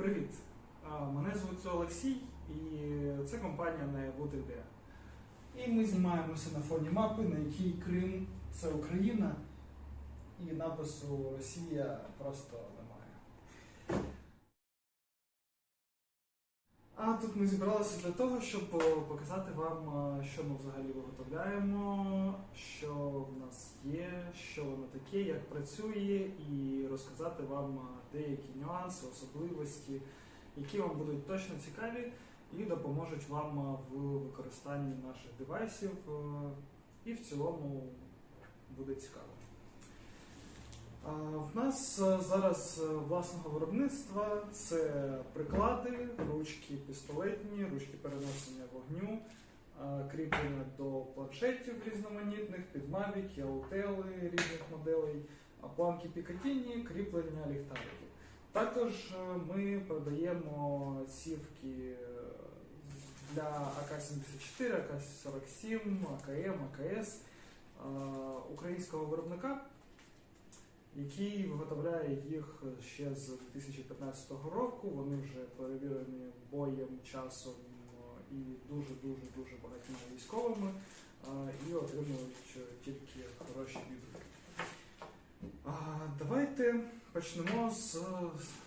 Привіт! Мене звуть Олексій і це компанія Наявут ідея. І ми знімаємося на фоні мапи, на якій Крим це Україна, і напису Росія просто тут ми зібралися для того, щоб е, показати вам, е, що ми взагалі виготовляємо, що в нас є, що воно таке, як працює, і розказати вам е, деякі нюанси, особливості, які вам будуть точно цікаві і допоможуть вам в використанні наших девайсів, і в цілому буде цікаво. В нас е, зараз е, власного виробництва це приклади, ручки пістолетні, ручки перенесення вогню, е, кріплення до планшетів різноманітних, підмавіки, аутели різних моделей, планки Пікатіні, кріплення ліхтариків. Також ми продаємо цівки е, для АК-74, АК-47, АКМ, АКС українського виробника який виготовляє їх ще з 2015 року. Вони вже перевірені боєм, часом е, і дуже-дуже дуже багатьма військовими е, і отримують е, тільки хороші відгуки. Давайте почнемо з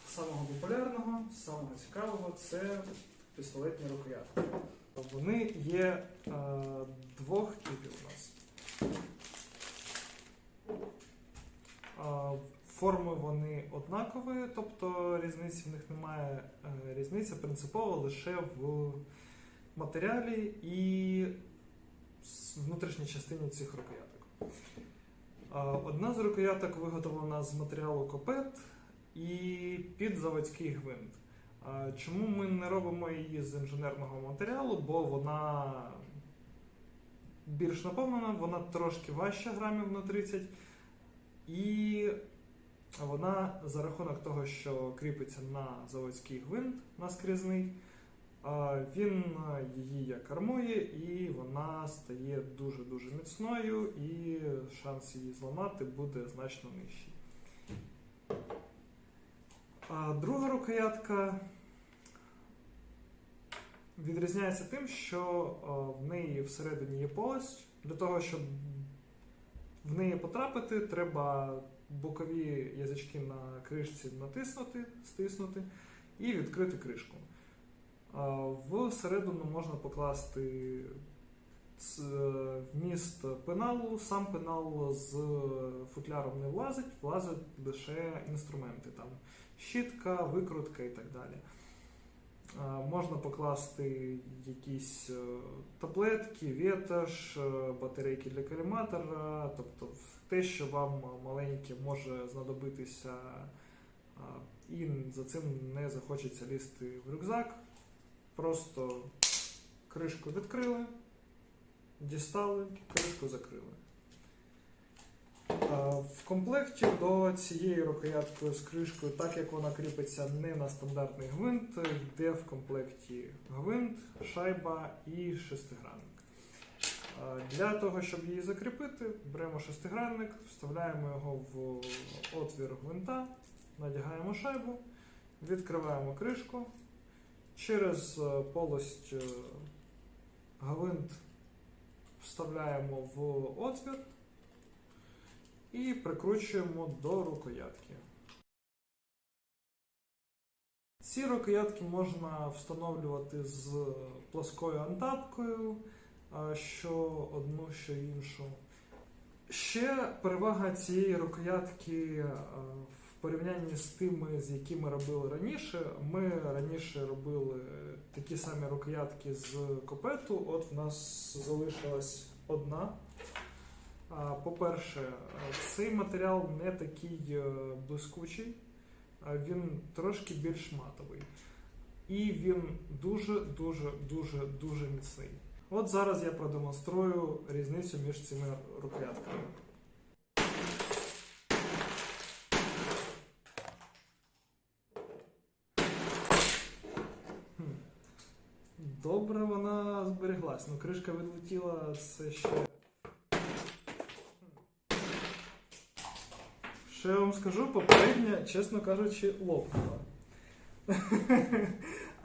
самого популярного, самого цікавого це пістолетні рукоятки. Вони є е, двох типів у нас. А, Форми вони однакові, тобто різниці в них немає. Е, Різниця принципова лише в матеріалі і внутрішній частині цих рукояток. Одна з рукояток виготовлена з матеріалу копет і під заводський гвинт. Чому ми не робимо її з інженерного матеріалу? Бо вона більш наповнена, вона трошки важча грамів на 30. І вона за рахунок того, що кріпиться на заводський гвинт наскрізний, а, він її як армує, і вона стає дуже-дуже міцною, і шанс її зламати буде значно нижчий. А друга рукоятка відрізняється тим, що в неї всередині є полость. Для того, щоб в неї потрапити, треба бокові язички на кришці натиснути, стиснути і відкрити кришку. Всередину можна покласти вміст пеналу. Сам пенал з футляром не влазить, влазять лише інструменти, там щітка, викрутка і так далі. Можна покласти якісь е, таблетки, ветаж, е, батарейки для коліматора, тобто те, що вам маленьке може знадобитися, і за цим не захочеться лізти в рюкзак. Просто кришку відкрили, дістали, кришку закрили. В комплекті до цієї рукоятки з кришкою, так як вона кріпиться не на стандартний гвинт, йде в комплекті гвинт, шайба і шестигранник. Для того, щоб її закріпити, беремо шестигранник, вставляємо його в отвір гвинта, надягаємо шайбу, відкриваємо кришку. Через е, полость е, гвинт вставляємо в отвір і прикручуємо до рукоятки. Ці рукоятки можна встановлювати з плоскою антапкою, що одну, що іншу. Ще перевага цієї рукоятки в порівнянні з тими, з якими робили раніше. Ми раніше робили такі самі рукоятки з копету. От в нас залишилась одна. По-перше, е, цей матеріал не такий е, блискучий, він трошки більш матовий. І він дуже, дуже, дуже, дуже міцний. От зараз я продемонструю різницю між цими рукоятками. Добре вона збереглась. Ну, кришка відлетіла, це ще. Що я вам скажу, попередня, чесно кажучи, лопнула.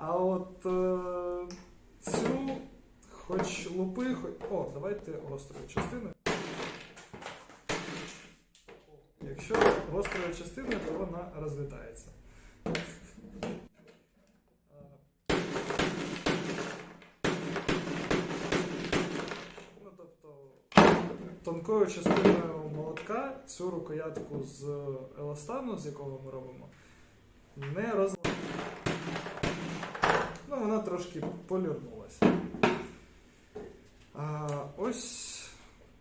А от е, цю, хоч лупи, хоч. О, давайте гострою частиною. Якщо гострою частиною, то вона розлітається. Ну, тобто, тонкою частиною молотка цю рукоятку з еластану, з якого ми робимо, не розламати. Ну, вона трошки полірнулася. Ось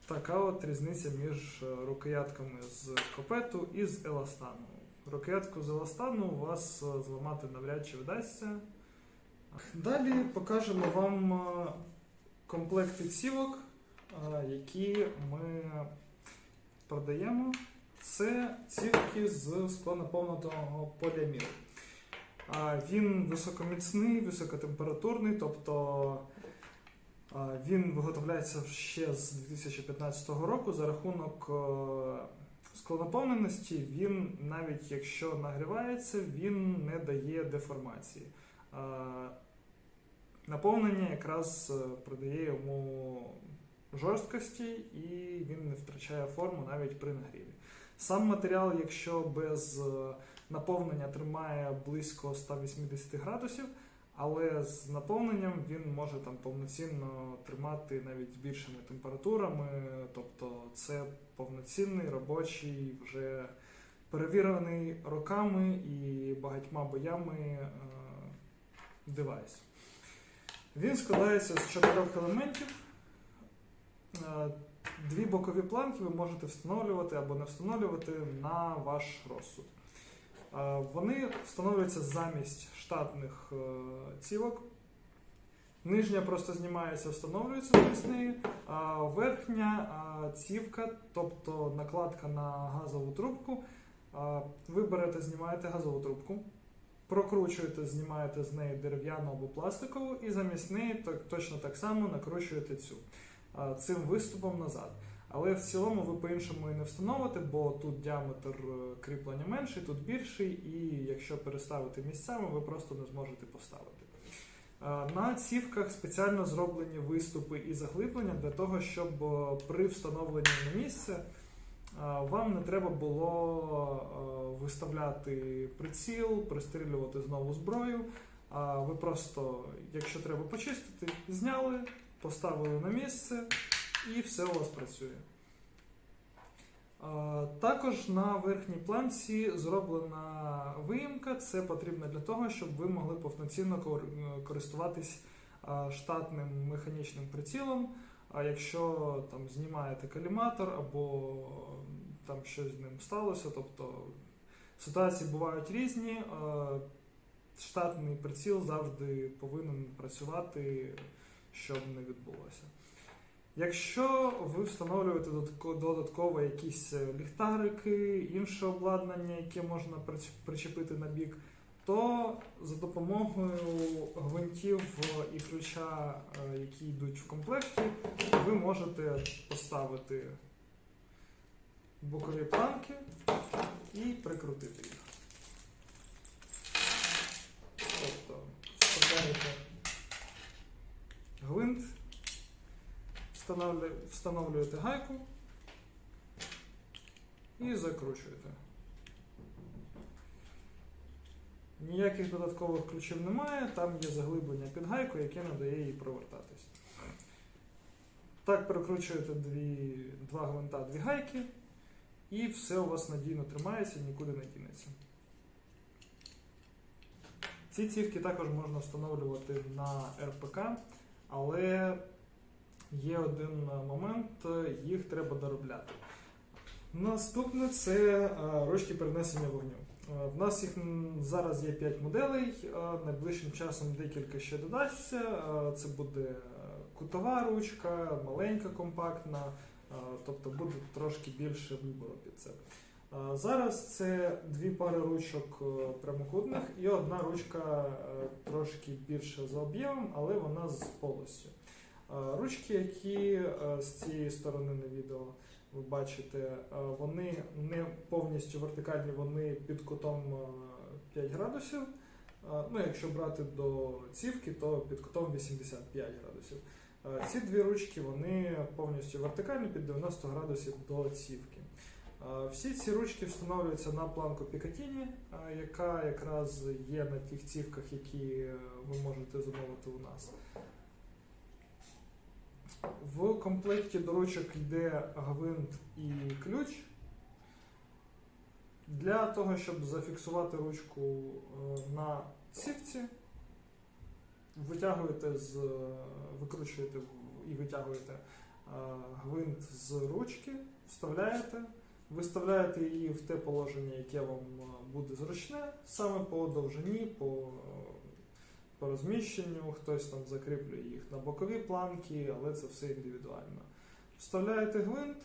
така от різниця між е, рукоятками з копету і з еластану. Рукоятку з еластану у вас е, зламати навряд чи вдасться. Далі покажемо вам е, комплект відсівок, які ми продаємо. Це цівки з склонаповненого поліаміду. А, Він високоміцний, високотемпературний, тобто він виготовляється ще з 2015 року за рахунок е, склонаповненості. Він, навіть якщо нагрівається, він не дає деформації. Наповнення якраз е, придає йому жорсткості і він не втрачає форму навіть при нагріві. Сам матеріал, якщо без е, наповнення тримає близько 180 градусів, але з наповненням він може там повноцінно тримати навіть більшими температурами. Тобто це повноцінний робочий, вже перевірений роками і багатьма боями е, девайс. Він складається з чотирьох елементів. Е, Дві бокові планки ви можете встановлювати або не встановлювати на ваш розсуд. Вони встановлюються замість штатних е, цівок. Нижня просто знімається, встановлюється замість неї. А верхня цівка, тобто накладка на газову трубку. Ви берете, знімаєте газову трубку, прокручуєте, знімаєте з неї дерев'яну або пластикову, і замість неї точно так само накручуєте цю цим виступом назад. Але в цілому ви по-іншому і не встановите, бо тут діаметр е, кріплення менший, тут більший, і якщо переставити місцями, ви просто не зможете поставити. На цівках спеціально зроблені виступи і заглиблення для того, щоб е, при встановленні на місце вам не треба було е, виставляти приціл, пристрілювати знову зброю. А ви просто, якщо треба почистити, зняли, поставили на місце і все у вас працює. Також на верхній планці зроблена виїмка. Це потрібно для того, щоб ви могли повноцінно кор- користуватись штатним механічним прицілом. А якщо там знімаєте каліматор або там щось з ним сталося, тобто ситуації бувають різні. Штатний приціл завжди повинен працювати, щоб не відбулося. Якщо ви встановлюєте додатко- додатково якісь е, ліхтарики, інше обладнання, яке можна причепити на бік, то за допомогою гвинтів і ключа, е, які йдуть в комплекті, ви можете поставити бокові планки і прикрутити їх. Тобто вставляєте гвинт, встановлюєте гайку і закручуєте. Ніяких додаткових ключів немає, там є заглиблення під гайку, яке не дає їй провертатись. Так прикручуєте дві, два гвинта, дві гайки, і все у вас надійно тримається, нікуди не дінеться. Ці цівки також можна встановлювати на РПК, але є один момент, їх треба доробляти. Наступне це е, ручки перенесення вогню. Е, В нас їх зараз є 5 моделей, е, найближчим часом декілька ще додасться. Е, Це буде е, кутова ручка, маленька компактна, е, тобто буде трошки більше вибору під це. Е, Зараз це дві пари ручок е, прямокутних і одна ручка е, трошки більше за об'ємом, але вона з полостю. Е, Ручки, які е, з цієї сторони на відео ви бачите, е, вони не повністю вертикальні, вони під кутом е, 5 градусів. Ну, якщо брати до цівки, то під кутом 85 градусів. Ці дві ручки вони повністю вертикальні під 90 градусів до цівки. Всі ці ручки встановлюються на планку е, яка якраз є на тих цівках, які ви можете замовити у нас. В комплекті до ручок йде гвинт і ключ. Для того, щоб зафіксувати ручку е, на цівці, витягуєте з, викручуєте і витягуєте е, гвинт з ручки, вставляєте, виставляєте її в те положення, яке вам е, буде зручне, саме по довжині, по, е, по розміщенню, хтось там закріплює їх на бокові планки, але це все індивідуально. Вставляєте гвинт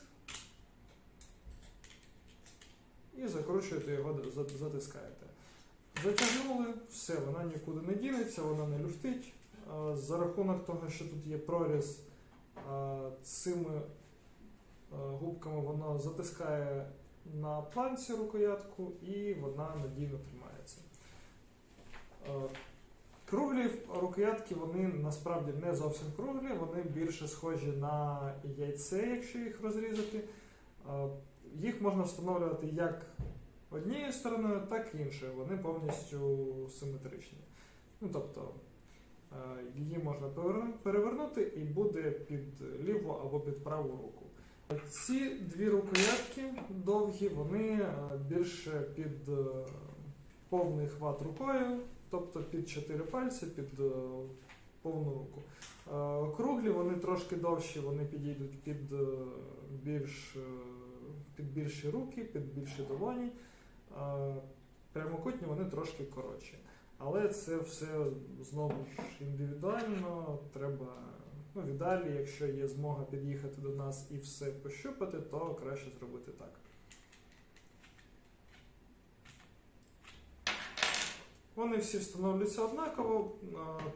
і закручуєте його, затискаєте. Затягнули, все, вона нікуди не дінеться, вона не люфтить. За рахунок того, що тут є проріз, цими губками воно затискає на планці рукоятку і вона надійно тримається. Круглі рукоятки вони насправді не зовсім круглі, вони більше схожі на яйце, якщо їх розрізати. Е, Їх можна встановлювати як однією стороною, так і іншою. Вони повністю симетричні. Ну, тобто е, її можна перевернути і буде під ліву або під праву руку. Ці дві рукоятки довгі, вони е, більше під повний хват рукою, тобто під чотири пальці, під е, повну руку. Е, Круглі вони трошки довші, вони підійдуть під е, більш, під більші руки, під більші долоні. Прямокутні вони трошки коротші. Але це все знову ж індивідуально. Треба ну, в ідеалі, якщо є змога під'їхати до нас і все пощупати, то краще зробити так. Вони всі встановлюються однаково.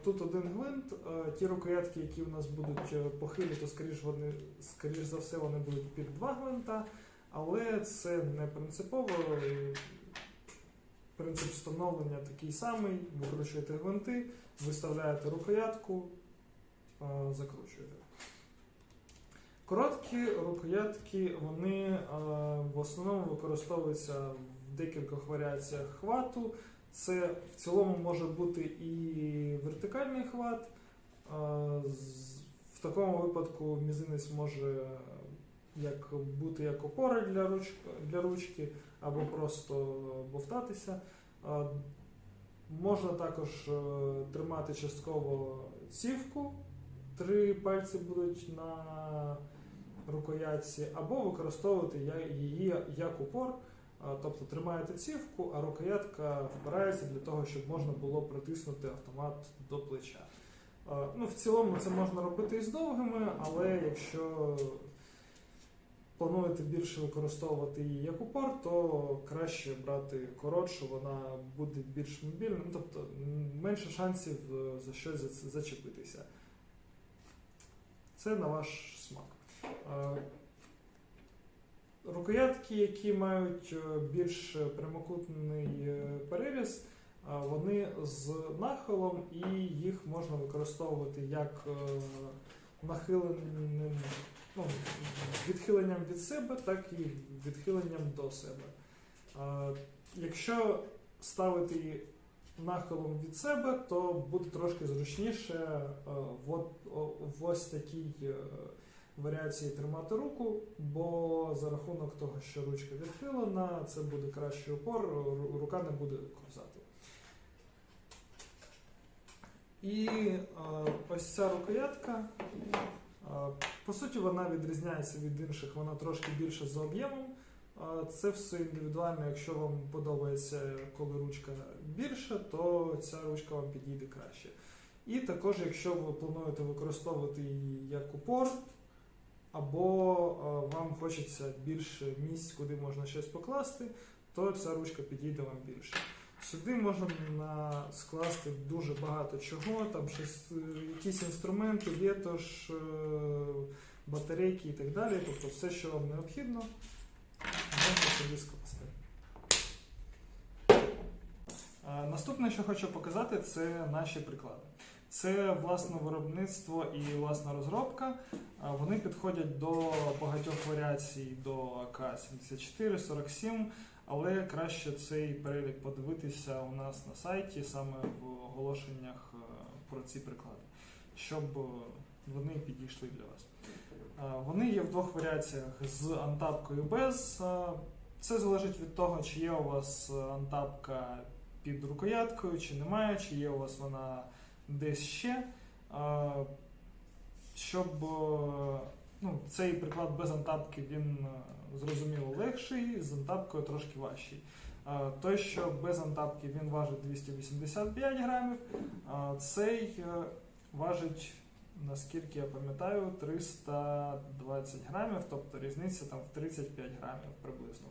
Тут один гвинт. Ті рукоятки, які у нас будуть е, похилі, то скоріш, вони, скоріш за все вони будуть під два гвинта. Але це не принципово. Принцип встановлення такий самий. Викручуєте гвинти, виставляєте рукоятку, закручуєте. Короткі рукоятки вони в основному використовуються в декількох варіаціях хвату. Це в цілому може бути і вертикальний хват. В такому випадку мізинець може як бути як опора для ручки, для ручки або просто бовтатися. Можна також е, тримати частково цівку, три пальці будуть на рукоятці, або використовувати її як упор. Тобто тримаєте цівку, а рукоятка впирається для того, щоб можна було притиснути автомат до плеча. Ну, в цілому це можна робити і з довгими, але якщо плануєте більше використовувати її як упор, то краще брати коротшу, вона буде більш мобільна, ну, тобто менше шансів е, за щось зачепитися. Це на ваш смак. Е, Рукоятки, які мають е, більш прямокутний е, переріз, вони з нахилом і їх можна використовувати як е, нахиленим, ну, відхиленням від себе, так і відхиленням до себе. Якщо ставити нахилом від себе, то буде трошки зручніше е, в, ось такій е, варіації тримати руку, бо за рахунок того, що ручка відхилена, це буде кращий опор, рука не буде ковзати. І е, ось ця рукоятка, е, по суті, вона відрізняється від інших, вона трошки більше за об'ємом. Е, Це все індивідуально. Якщо вам подобається, коли ручка більша, то ця ручка вам підійде краще. І також, якщо ви плануєте використовувати її як упор, або е, вам хочеться більше місць, куди можна щось покласти, то ця ручка підійде вам більше. Сюди можна скласти дуже багато чого, там щось, е, якісь інструменти, вітож, е, батарейки і так далі. Тобто все, що вам необхідно, можна сюди скласти. Наступне, що хочу показати, це наші приклади. Це власне виробництво і власна розробка. Е, Вони підходять до багатьох варіацій до АК-74, 47, але краще цей перелік подивитися у нас на сайті, саме в оголошеннях е, про ці приклади, щоб е, вони підійшли для вас. Е, Вони є в двох варіаціях з антапкою без. Е, Це залежить від того, чи є у вас е, антапка під рукояткою, чи немає, чи є у вас вона десь ще. Щоб е, ну, цей приклад без антапки він е, зрозуміло легший, з антапкою трошки важчий. Той, що без антапки він важить 285 грамів, цей е, важить, наскільки я пам'ятаю, 320 грамів, тобто різниця там в 35 грамів приблизно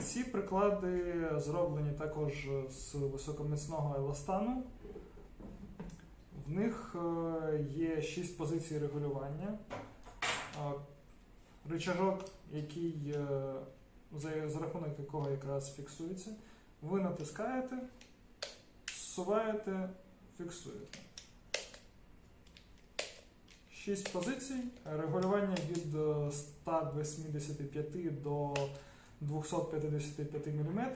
Ці приклади зроблені також з високоміцного еластану. В них е, є 6 позицій регулювання. Е, Рычажок, який е, за рахунок якого якраз фіксується. Ви натискаєте, зсуваєте, фіксуєте. 6 позицій. Регулювання від е, 185 до 255 мм.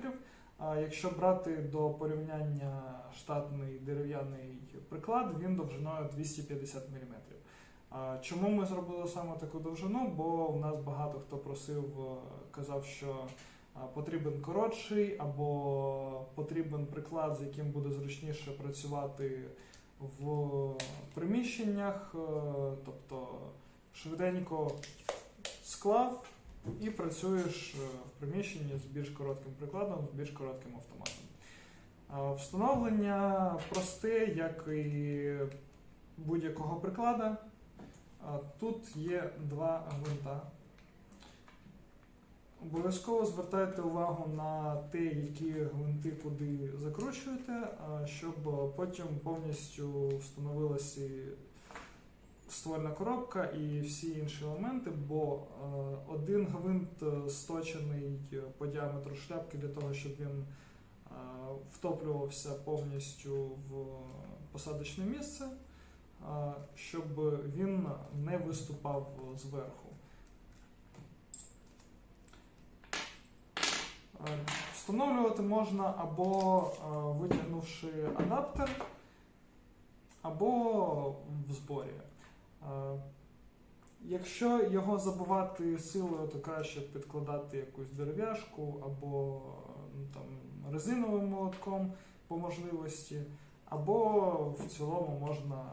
Якщо брати до порівняння штатний дерев'яний приклад, він довжиною 250 мм. Чому ми зробили саме таку довжину? Бо в нас багато хто просив, е, казав, що потрібен коротший або потрібен приклад, з яким буде зручніше працювати в приміщеннях, е, тобто швиденько склав і працюєш е, в приміщенні з більш коротким прикладом, з більш коротким автоматом. Встановлення просте, як і будь-якого приклада. Тут є два гвинта. Обов'язково звертайте увагу на те, які гвинти куди закручуєте, щоб потім повністю встановилася ствольна коробка і всі інші елементи, бо е, один гвинт е, сточений по діаметру шляпки для того, щоб він е, втоплювався повністю в посадочне місце, е, щоб він не виступав зверху. Встановлювати можна або е, витягнувши адаптер, або в зборі. Е, Якщо його забувати силою, то краще підкладати якусь дерев'яшку або ну, там, резиновим молотком по можливості, або в цілому можна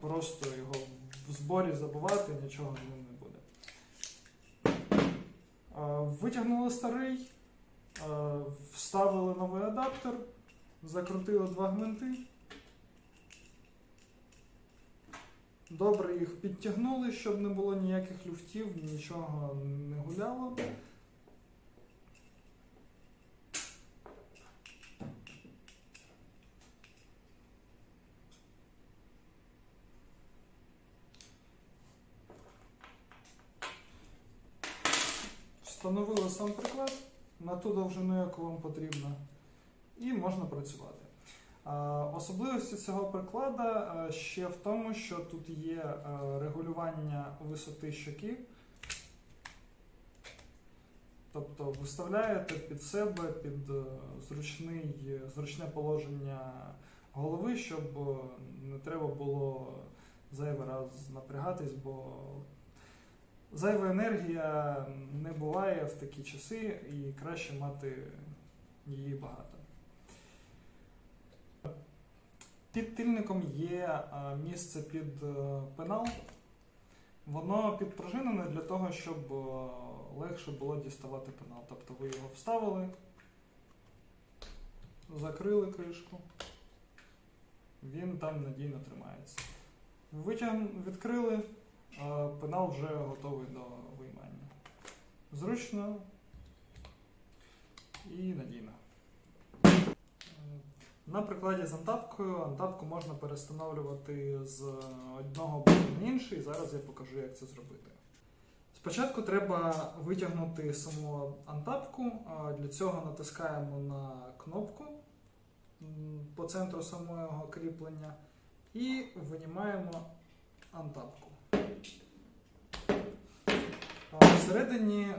просто його в зборі забувати, нічого з ним не буде. Е, Витягнули старий, е, вставили новий адаптер, закрутили два гвинти. Добре їх підтягнули, щоб не було ніяких люфтів, нічого не гуляло. Встановили сам приклад на ту довжину, яку вам потрібно, і можна працювати. Особливості цього приклада ще в тому, що тут є регулювання висоти щоки. Тобто виставляєте під себе під е, зручний, зручне положення голови, щоб е, не треба було зайвий раз напрягатись, бо зайва енергія не буває в такі часи і краще мати її багато. Під тильником є місце під е, пенал. Воно підпружинене для того, щоб е, легше було діставати пенал. Тобто ви його вставили, закрили кришку, він там надійно тримається. Витяг... Відкрили, е, пенал вже готовий до виймання. Зручно і надійно. Е, На прикладі з антапкою антапку можна перестановлювати з одного боку на інший. Зараз я покажу, як це зробити. Спочатку треба витягнути саму антапку. Для цього натискаємо на кнопку по центру самого кріплення і винімаємо антапку. Всередині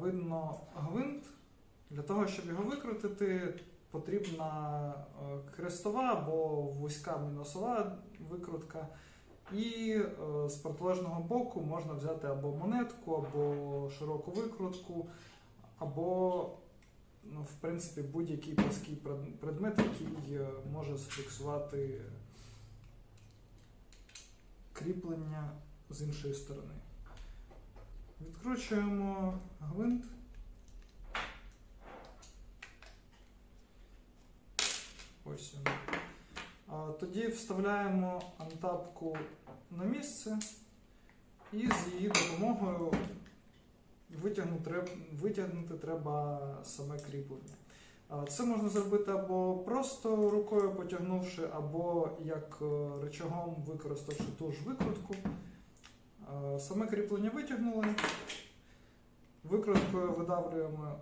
видно гвинт. Для того, щоб його викрутити, потрібна хрестова або вузька мінусова викрутка. І з протилежного боку можна взяти або монетку, або широку викрутку, або, ну, в принципі, будь-який плоский предмет, який е, може зафіксувати кріплення з іншої сторони. Відкручуємо гвинт. Ось він. Тоді вставляємо антапку на місце і з її допомогою витягнути, витягнути треба саме кріплення. Це можна зробити або просто рукою потягнувши, або як е, рычагом використавши ту ж викрутку. Саме кріплення витягнули. Викруткою видавлюємо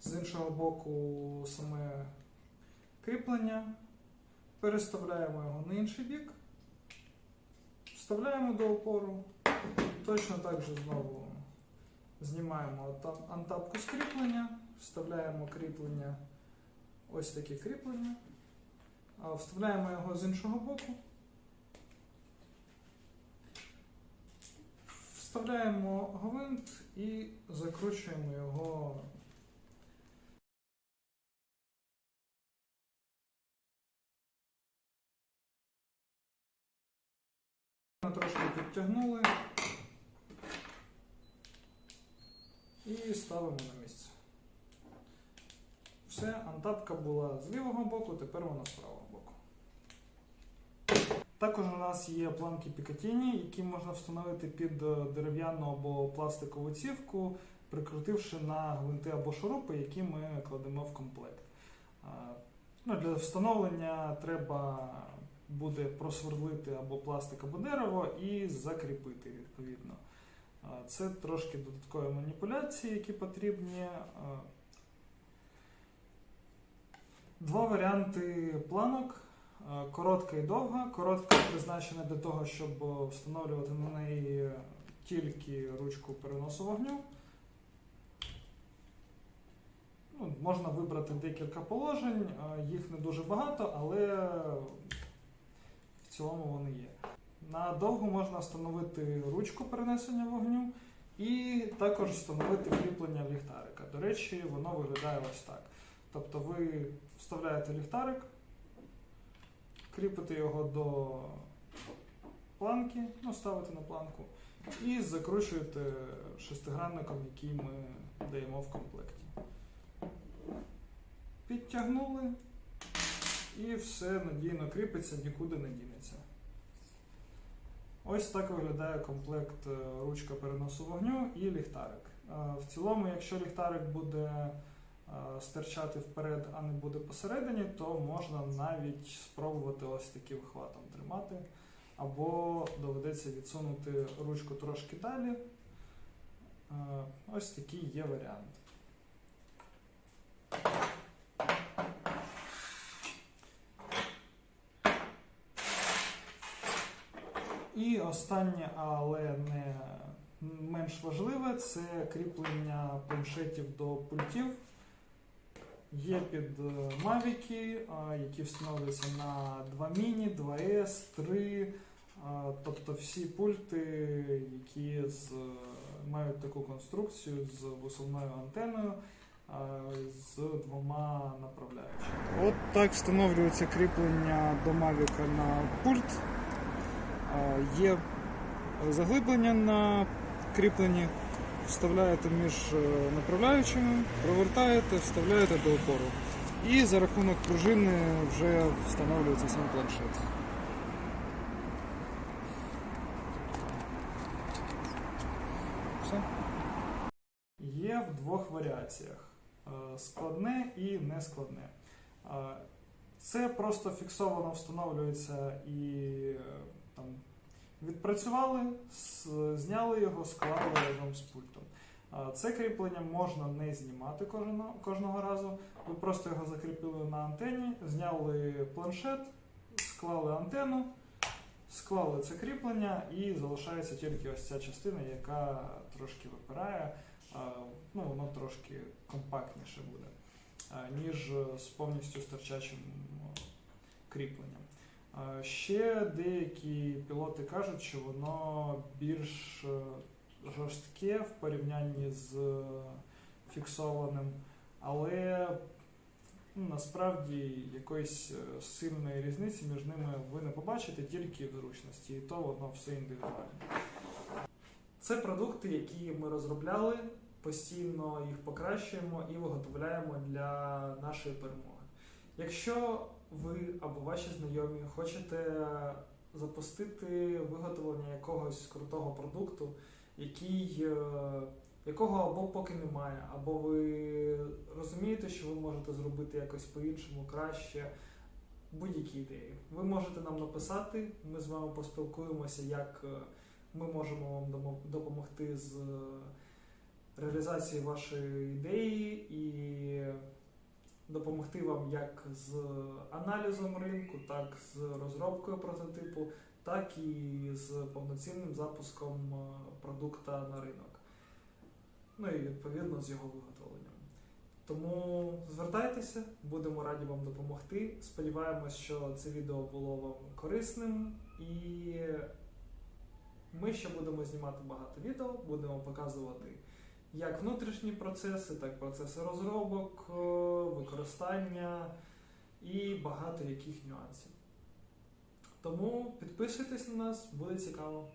з іншого боку саме кріплення. Переставляємо його на інший бік, вставляємо до опору, точно так же знову знімаємо антапку з кріплення, вставляємо кріплення, ось таке кріплення, вставляємо його з іншого боку, вставляємо гвинт і закручуємо його Трошки підтягнули і ставимо на місце. Все, антапка була з лівого боку, тепер вона з правого боку. Також у нас є планки Picatinny, які можна встановити під е, дерев'яну або пластикову цівку, прикрутивши на гвинти або шурупи, які ми кладемо в комплект. Ну, для встановлення треба буде просверлити або пластик, або дерево і закріпити відповідно. Це трошки додаткові маніпуляції, які потрібні. Два варіанти планок. А, Коротка і довга. Коротка призначена для того, щоб е, встановлювати на неї тільки ручку переносу вогню. Ну, можна вибрати декілька положень, їх не дуже багато, але в цілому вони є. На довгу можна встановити ручку перенесення вогню і також встановити кріплення ліхтарика. До речі, воно виглядає ось так. Тобто ви вставляєте ліхтарик, кріпите його до планки, ну, ставите на планку, і закручуєте шестигранником, який ми даємо в комплекті. Підтягнули і все надійно кріпиться, нікуди не дінеться. Ось так виглядає комплект е, ручка переносу вогню і ліхтарик. Е, В цілому, якщо ліхтарик буде стирчати вперед, а не буде посередині, то можна навіть спробувати ось таким хватом тримати. Або доведеться відсунути ручку трошки далі. Е, Ось такий є варіант. І останнє, але не менш важливе, це кріплення планшетів до пультів. Є під е, Mavic, які встановлюються на 2 міні, 2S, 3. Тобто всі пульти, які з, мають таку конструкцію з висувною антеною, з двома направляючими. От так встановлюється кріплення до Mavic на пульт. Є заглиблення на кріпленні, вставляєте між е, направляючими, провертаєте, вставляєте до опору. І за рахунок пружини вже встановлюється сам планшет. Все. Є в двох варіаціях: е, складне і нескладне. Е, Це просто фіксовано встановлюється і там Відпрацювали, зняли його, склали разом з пультом. Це кріплення можна не знімати кожного, кожного разу. Ви просто його закріпили на антені, зняли планшет, склали антенну, склали це кріплення і залишається тільки ось ця частина, яка трошки випирає. Ну, воно трошки компактніше буде, ніж з повністю стирчачим кріпленням. Ще деякі пілоти кажуть, що воно більш е, жорстке в порівнянні з е, фіксованим, але ну, насправді якоїсь е, сильної різниці між ними ви не побачите тільки в зручності, і то воно все індивідуально. Це продукти, які ми розробляли, постійно їх покращуємо і виготовляємо для нашої перемоги. Якщо ви або ваші знайомі хочете запустити виготовлення якогось крутого продукту, який, е, якого або поки немає, або ви розумієте, що ви можете зробити якось по-іншому, краще, будь-які ідеї. Ви можете нам написати, ми з вами поспілкуємося, як е, ми можемо вам допомогти з е, реалізацією вашої ідеї і допомогти вам як з аналізом ринку, так з розробкою прототипу, так і з повноцінним запуском е, продукта на ринок. Ну і відповідно з його виготовленням. Тому звертайтеся, будемо раді вам допомогти. Сподіваємось, що це відео було вам корисним і ми ще будемо знімати багато відео, будемо показувати як внутрішні процеси, так і процеси розробок, е, використання і багато яких нюансів. Тому підписуйтесь на нас, буде цікаво.